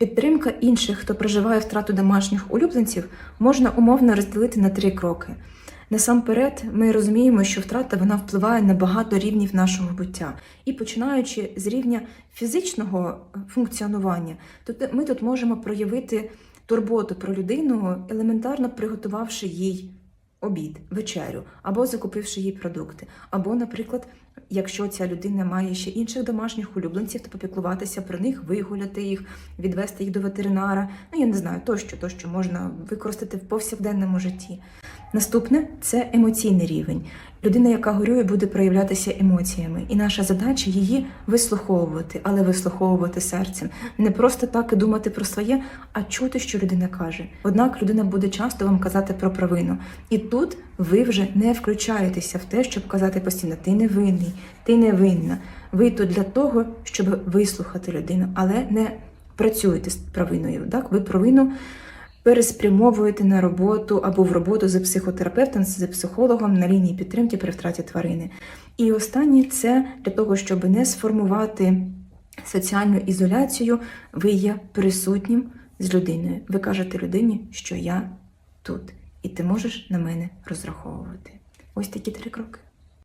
Підтримка інших, хто проживає втрату домашніх улюбленців, можна умовно розділити на три кроки. Насамперед, ми розуміємо, що втрата вона впливає на багато рівнів нашого буття. І починаючи з рівня фізичного функціонування, то ми тут можемо проявити турботу про людину, елементарно приготувавши їй обід, вечерю, або закупивши їй продукти, або, наприклад, якщо ця людина має ще інших домашніх улюбленців, то попіклуватися про них, вигуляти їх, відвести їх до ветеринара. Ну я не знаю, тощо, тощо можна використати в повсякденному житті. Наступне це емоційний рівень. Людина, яка горює, буде проявлятися емоціями, і наша задача її вислуховувати, але вислуховувати серцем. Не просто так і думати про своє, а чути, що людина каже. Однак людина буде часто вам казати про провину. І тут ви вже не включаєтеся в те, щоб казати постійно ти не винний, ти не винна. Ви тут для того, щоб вислухати людину, але не працюєте з провиною. Так, ви провину переспрямовуєте на роботу або в роботу з психотерапевтом, з психологом на лінії підтримки при втраті тварини. І останнє це для того, щоб не сформувати соціальну ізоляцію, ви є присутнім з людиною. Ви кажете людині, що я тут, і ти можеш на мене розраховувати. Ось такі три кроки.